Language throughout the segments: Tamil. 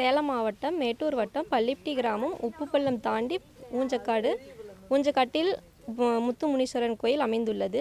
சேலம் மாவட்டம் மேட்டூர் வட்டம் பள்ளிப்டி கிராமம் உப்புப்பள்ளம் தாண்டி ஊஞ்சக்காடு ஊஞ்சக்காட்டில் முத்துமுனீஸ்வரன் கோயில் அமைந்துள்ளது.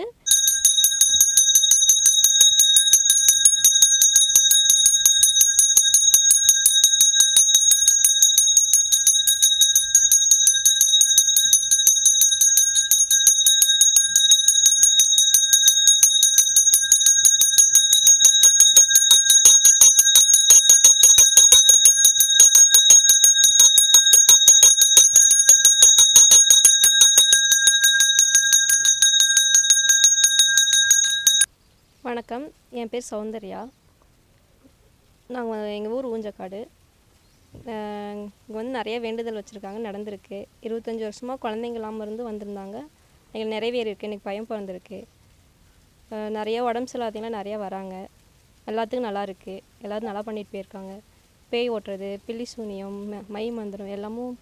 வணக்கம். என் பேர் சௌந்தர்யா. நாங்கள் எங்கள் ஊர் ஊஞ்சக்காடு. இங்கே வந்து நிறைய வேண்டுதல் வச்சுருக்காங்க நடந்திருக்கு. இருபத்தஞ்சி வருஷமாக குழந்தைங்க இல்லாமல் இருந்து வந்திருந்தாங்க. எங்களுக்கு நிறைவேறியிருக்கு. இன்றைக்கி பயம் பிறந்திருக்கு. நிறைய உடம்பு சரியில்லாதவங்களாம் நிறைய வராங்க. எல்லாத்துக்கும் நல்லா இருக்குது எல்லோரும் நல்லா பண்ணிட்டு போயிருக்காங்க. பேய் ஓட்டுறது பில்லி சூனியம் ம- மை மந்திரம் எல்லாமும்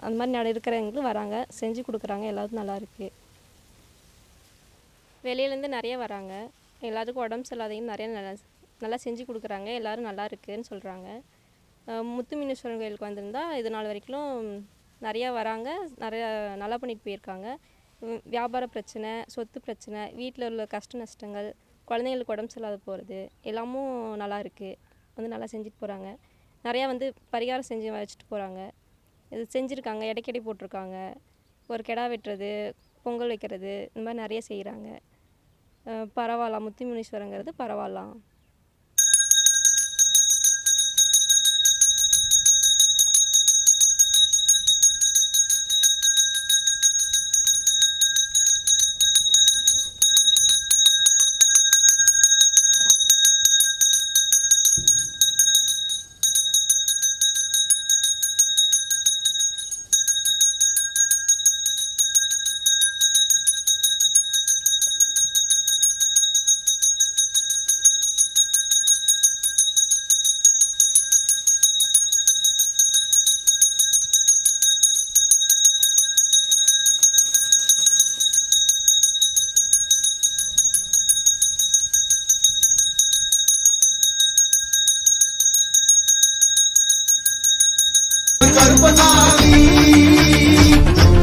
அந்த மாதிரி நட இருக்கிறவங்களும் வராங்க. செஞ்சு கொடுக்குறாங்க. எல்லாத்துக்கும் நல்லா இருக்குது வெளியிலேருந்து நிறைய வராங்க. எல்லாத்துக்கும் உடம்பு சரியில்லாதையும் நிறைய நல்லா நல்லா செஞ்சு கொடுக்குறாங்க. எல்லோரும் நல்லா இருக்குதுன்னு சொல்கிறாங்க முத்து மீனேஸ்வரன் கோயிலுக்கு வந்திருந்தா இது நாள் வரைக்கும் நிறையா வராங்க. நிறையா நல்லா பண்ணிட்டு போயிருக்காங்க. வியாபார பிரச்சனை சொத்து பிரச்சனை வீட்டில் உள்ள கஷ்ட நஷ்டங்கள் குழந்தைங்களுக்கு உடம்பு சரியில்லாத போகிறது எல்லாமும் நல்லா இருக்குது வந்து நல்லா செஞ்சுட்டு போகிறாங்க நிறையா வந்து பரிகாரம் செஞ்சு வச்சுட்டு போகிறாங்க இது செஞ்சுருக்காங்க. இடைக்கடி போட்டிருக்காங்க. ஒரு கிடா வெட்டுறது பொங்கல் வைக்கிறது இந்த மாதிரி நிறைய செய்கிறாங்க பரவாயில்ல முத்து முனீஸ்வரங்கிறது பரவாயில்லாம் கருப்பசாமி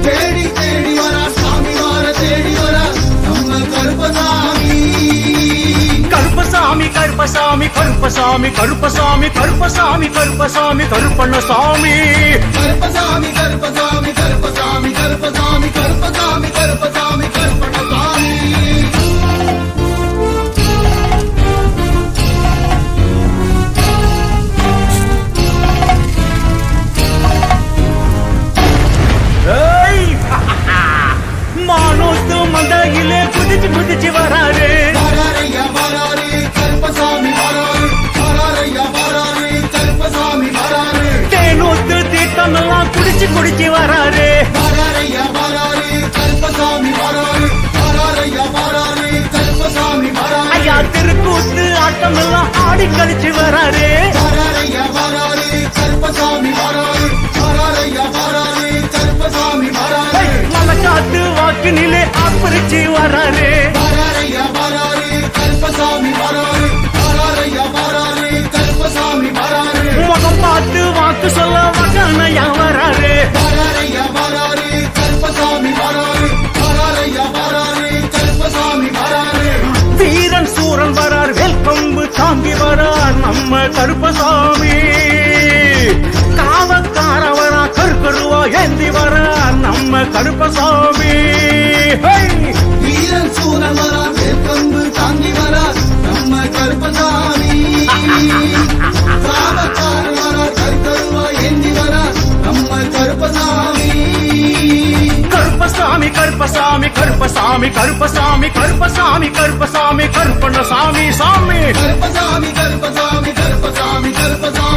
தேடி தேடி வரா சாமி வார தேடி வரா நம்ம குதிச்சு வராரு. தேனூத்து தீர்த்தமெல்லாம் குடிச்சு குடிச்சு வராரு. ஐயா திருக்கூத்து ஆட்டமெல்லாம் ஆடி கழிச்சு வராரு. வாக்கினிலே ஆப்பரிச்சு வராரு. முகம் பார்த்து வாக்கு சொல்ல வகனையா வராரு. வீரன் சூரன் வரார் வெல்கம்பு தாங்கி வரார் நம்ம கருப்பசாமி. காவக்கார வரா கருக்கருவா ஏந்தி வரார் நம்ம கருப்பசாமி. கருப்பசாமி கருப்பசாமி கருப்பசாமி கருப்பசாமி கருப்பசாமி கருப்பண்ணசாமி சாமி. கருப்பசாமி கருப்பசாமி கருப்பசாமி கருப்பசாமி